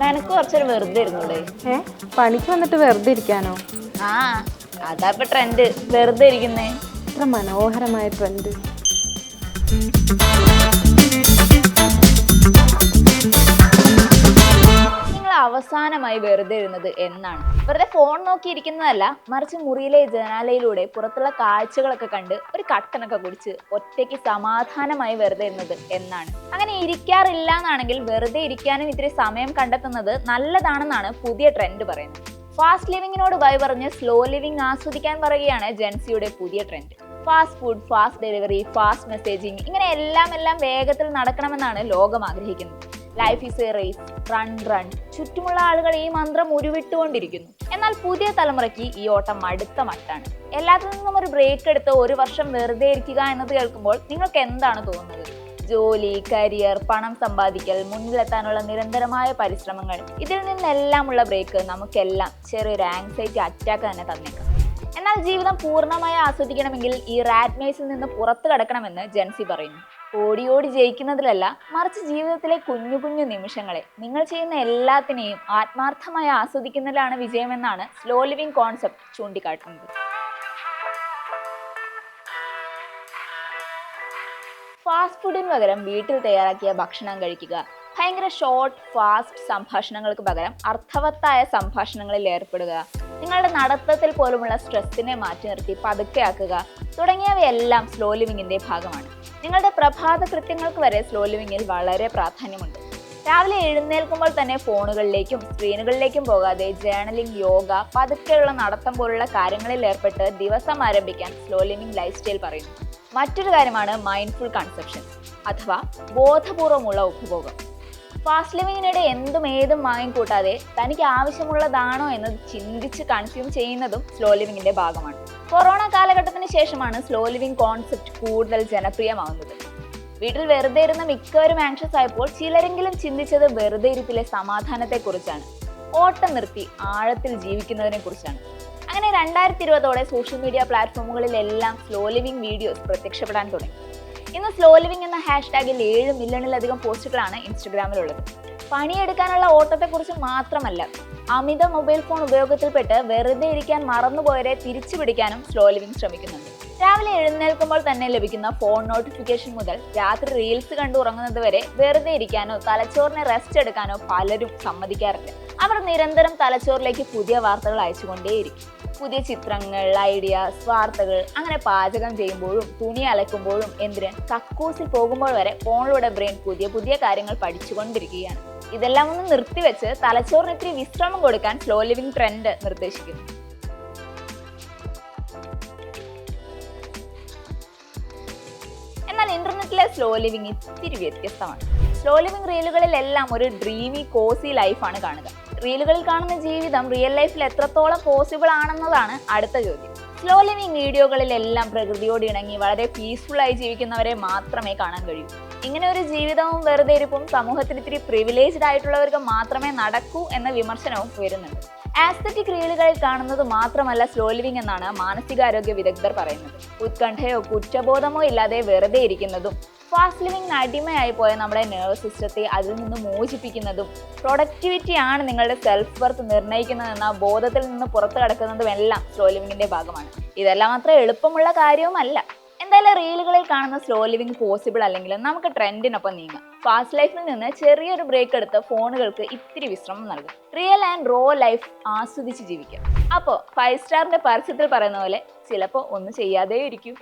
നിനക്ക് കുറച്ചൊരു വെറുതെ ഇരുന്നൂടെ? ഏ? പണിക്ക് വന്നിട്ട് വെറുതെ ഇരിക്കാനോ? ആ അതാ ഇപ്പൊ ട്രെൻഡ് വെറുതെ ഇരിക്കുന്നേ. ഇത്ര മനോഹരമായ ട്രെൻഡ് അവസാനമായി വെറുതെ ഇരുന്നത് എന്നാണ്. വെറുതെ ഫോൺ നോക്കിയിരിക്കുന്നതല്ല മറിച്ച് മുറിയിലെ ജനാലയിലൂടെ പുറത്തുള്ള കാഴ്ചകളൊക്കെ കണ്ട് ഒരു കട്ടനൊക്കെ കുടിച്ച് ഒറ്റയ്ക്ക് സമാധാനമായി വെറുതെ ഇരുന്നത് എന്നാണ്. അങ്ങനെ ഇരിക്കാറില്ല എന്നാണെങ്കിൽ വെറുതെ ഇരിക്കാനും ഇത്തിരി സമയം കണ്ടെത്തുന്നത് നല്ലതാണെന്നാണ് പുതിയ ട്രെൻഡ് പറയുന്നത്. ഫാസ്റ്റ് ലിവിങ്ങിനോട് ബൈ പറഞ്ഞ് സ്ലോ ലിവിങ് ആസ്വദിക്കാൻ പറയുകയാണ് ജെൻസിയുടെ പുതിയ trend fast food fast delivery fast messaging ഇങ്ങനെ എല്ലാം എല്ലാം വേഗത്തിൽ നടക്കണമെന്നാണ് ലോകം ആഗ്രഹിക്കുന്നത്. Life is a race run run ചുറ്റുമുള്ള ആളുകൾ ഈ മന്ത്രം ഉരുവിട്ടുകൊണ്ടിരിക്കുന്നു. എന്നാൽ പുതിയ തലമുറയ്ക്ക് ഈ ഓട്ടം അടുത്ത മട്ടാണ്. എല്ലാത്തിൽ നിന്നും ഒരു ബ്രേക്ക് എടുത്ത് ഒരു വർഷം വെറുതെ ഇരിക്കുക എന്നത് കേൾക്കുമ്പോൾ നിങ്ങൾക്ക് എന്താണ് തോന്നുന്നത്? ജോലി കരിയർ പണം സമ്പാദിക്കൽ മുന്നിലെത്താനുള്ള നിരന്തരമായ പരിശ്രമങ്ങൾ. ഇതിൽ നിന്നെല്ലാമുള്ള ബ്രേക്ക് നമുക്കെല്ലാം ചെറിയൊരു ആങ്സൈറ്റി അറ്റാക്ക് തന്നെ തന്നേക്കാം. എന്നാൽ ജീവിതം പൂർണമായി ആസ്വദിക്കണമെങ്കിൽ ഈ റാറ്റ് മേസിൽ നിന്ന് പുറത്തു കടക്കണമെന്ന് ജെൻസി പറയുന്നു. ഓടി ഓടി ജയിക്കുന്നതിലല്ല മറിച്ച് ജീവിതത്തിലെ കുഞ്ഞു കുഞ്ഞു നിമിഷങ്ങളെ. നിങ്ങൾ ചെയ്യുന്ന എല്ലാത്തിനെയും ആത്മാർത്ഥമായി ആസ്വദിക്കുന്നതിലാണ് വിജയമെന്നാണ് സ്ലോ ലിവിംഗ് കോൺസെപ്റ്റ് ചൂണ്ടിക്കാട്ടുന്നത്. ഫാസ്റ്റ് ഫുഡിന് പകരം വീട്ടിൽ തയ്യാറാക്കിയ ഭക്ഷണം കഴിക്കുക. ഭയങ്കര ഷോർട്ട് ഫാസ്റ്റ് സംഭാഷണങ്ങൾക്ക് പകരം അർത്ഥവത്തായ സംഭാഷണങ്ങളിൽ ഏർപ്പെടുക. നിങ്ങളുടെ നടത്തത്തിൽ പോലുമുള്ള സ്ട്രെസ്സിനെ മാറ്റി നിർത്തി പതുക്കെയാക്കുക തുടങ്ങിയവയെല്ലാം സ്ലോ ലിവിങ്ങിന്റെ ഭാഗമാണ്. നിങ്ങളുടെ പ്രഭാത കൃത്യങ്ങൾക്ക് വരെ സ്ലോ ലിവിങ്ങിൽ വളരെ പ്രാധാന്യമുണ്ട്. രാവിലെ എഴുന്നേൽക്കുമ്പോൾ തന്നെ ഫോണുകളിലേക്കും സ്ക്രീനുകളിലേക്കും പോകാതെ ജേണലിംഗ് യോഗ പതുക്കെയുള്ള നടത്തം പോലുള്ള കാര്യങ്ങളിൽ ഏർപ്പെട്ട് ദിവസം ആരംഭിക്കാൻ സ്ലോ ലിവിംഗ് ലൈഫ് സ്റ്റൈൽ പറയുന്നു. മറ്റൊരു കാര്യമാണ് മൈൻഡ്ഫുൾ കൺസെപ്ഷൻ അഥവാ ബോധപൂർവമുള്ള ഉപഭോഗം. ഫാസ്റ്റ് ലിവിങ്ങിനിടെ എന്തും ഏതും വാങ്ങിക്കൂട്ടാതെ തനിക്ക് ആവശ്യമുള്ളതാണോ എന്ന് ചിന്തിച്ച് കൺസ്യൂം ചെയ്യുന്നതും സ്ലോ ലിവിങ്ങിന്റെ ഭാഗമാണ്. കൊറോണ കാലഘട്ടത്തിന് ശേഷമാണ് സ്ലോ ലിവിംഗ് കോൺസെപ്റ്റ് കൂടുതൽ ജനപ്രിയമാകുന്നത് വീട്ടിൽ വെറുതെ ഇരുന്ന മിക്കവരും ആൻഷ്യസ് ആയപ്പോൾ ചിലരെങ്കിലും ചിന്തിച്ചത് വെറുതെ ഇരിപ്പിലെ സമാധാനത്തെക്കുറിച്ചാണ്. ഓട്ടം നിർത്തി ആഴത്തിൽ ജീവിക്കുന്നതിനെ കുറിച്ചാണ് അങ്ങനെ രണ്ടായിരത്തി ഇരുപതോടെ സോഷ്യൽ മീഡിയ പ്ലാറ്റ്ഫോമുകളിലെല്ലാം സ്ലോ ലിവിംഗ് വീഡിയോസ് പ്രത്യക്ഷപ്പെടാൻ തുടങ്ങി. ഇന്ന് സ്ലോ ലിവിംഗ് എന്ന ഹാഷ്ടാഗിൽ ഏഴ് മില്യണിലധികം പോസ്റ്റുകളാണ് ഇൻസ്റ്റഗ്രാമിലുള്ളത്. പണിയെടുക്കാനുള്ള ഓട്ടത്തെക്കുറിച്ച് മാത്രമല്ല അമിത മൊബൈൽ ഫോൺ ഉപയോഗത്തിൽപ്പെട്ട് വെറുതെ ഇരിക്കാൻ മറന്നുപോയരെ തിരിച്ചു പിടിക്കാനും സ്ലോ ലിവിംഗ് ശ്രമിക്കുന്നുണ്ട്. രാവിലെ എഴുന്നേൽക്കുമ്പോൾ തന്നെ ലഭിക്കുന്ന ഫോൺ നോട്ടിഫിക്കേഷൻ മുതൽ രാത്രി റീൽസ് കണ്ടു ഉറങ്ങുന്നത് വരെ വെറുതെ ഇരിക്കാനോ തലച്ചോറിനെ റെസ്റ്റ് എടുക്കാനോ പലരും സമ്മതിക്കാറില്ല. അവർ നിരന്തരം തലച്ചോറിലേക്ക് പുതിയ വാർത്തകൾ അയച്ചുകൊണ്ടേയിരിക്കും. പുതിയ ചിത്രങ്ങൾ ഐഡിയാസ് വാർത്തകൾ അങ്ങനെ പാചകം ചെയ്യുമ്പോഴും തുണി അലക്കുമ്പോഴും എന്തിന് കക്കൂസിൽ പോകുമ്പോൾ വരെ ഫോണിലൂടെ ബ്രെയിൻ പുതിയ പുതിയ കാര്യങ്ങൾ പഠിച്ചുകൊണ്ടിരിക്കുകയാണ്. ഇതെല്ലാം ഒന്ന് നിർത്തിവെച്ച് തലച്ചോറിന് ഇത്തിരി വിശ്രമം കൊടുക്കാൻ സ്ലോ ലിവിംഗ് ട്രെൻഡ് നിർദ്ദേശിക്കുന്നു. എന്നാൽ ഇന്റർനെറ്റിലെ സ്ലോ ലിവിംഗ് ഇത്തിരി വ്യത്യസ്തമാണ്. സ്ലോ ലിവിംഗ് റീലുകളിലെല്ലാം ഒരു ഡ്രീമി കോസി ലൈഫാണ് കാണുക. റീലുകളിൽ കാണുന്ന ജീവിതം റിയൽ ലൈഫിൽ എത്രത്തോളം പോസിബിൾ ആണെന്നതാണ് അടുത്ത ചോദ്യം. സ്ലോ ലിവിംഗ് വീഡിയോകളിലെല്ലാം പ്രകൃതിയോട് ഇണങ്ങി വളരെ പീസ്ഫുൾ ആയി ജീവിക്കുന്നവരെ മാത്രമേ കാണാൻ കഴിയൂ. ഇങ്ങനെ ഒരു ജീവിതവും വെറുതെ ഇരിപ്പും സമൂഹത്തിൽ ഇത്തിരി പ്രിവിലേജ്ഡ് ആയിട്ടുള്ളവർക്ക് മാത്രമേ നടക്കൂ എന്ന വിമർശനവും വരുന്നുണ്ട്. ആസ്തറ്റിക് റീലുകളിൽ കാണുന്നത് മാത്രമല്ല സ്ലോ ലിവിംഗ് എന്നാണ് മാനസികാരോഗ്യ വിദഗ്ധർ പറയുന്നത്. ഉത്കണ്ഠയോ കുറ്റബോധമോ ഇല്ലാതെ വെറുതെ ഇരിക്കുന്നതും ഫാസ്റ്റ് ലിവിംഗിന് അടിമയായി പോയ നമ്മുടെ നെർവ് സിസ്റ്റത്തെ അതിൽ നിന്ന് മോചിപ്പിക്കുന്നതും പ്രൊഡക്ടിവിറ്റി ആണ് നിങ്ങളുടെ സെൽഫ് വർത്ത് നിർണയിക്കുന്നതെന്ന ബോധത്തിൽ നിന്ന് പുറത്തു കടക്കുന്നതും എല്ലാം സ്ലോ ലിവിങ്ങിന്റെ ഭാഗമാണ്. ഇതെല്ലാം അത്ര എളുപ്പമുള്ള കാര്യവുമല്ല. എന്തായാലും റീലുകളിൽ കാണുന്ന സ്ലോ ലിവിങ് പോസിബിൾ അല്ലെങ്കിൽ നമുക്ക് ട്രെൻഡിനൊപ്പം നീങ്ങാം. ഫാസ്റ്റ് ലൈഫിൽ നിന്ന് ചെറിയൊരു ബ്രേക്ക് എടുത്ത് ഫോണുകൾക്ക് ഇത്തിരി വിശ്രമം നൽകും. റിയൽ ആൻഡ് റോ ലൈഫ് ആസ്വദിച്ച് ജീവിക്കാം. അപ്പോൾ ഫൈവ് സ്റ്റാറിന്റെ പരസ്യത്തിൽ പറയുന്ന പോലെ ചിലപ്പോൾ ഒന്നും ചെയ്യാതെ ഇരിക്കും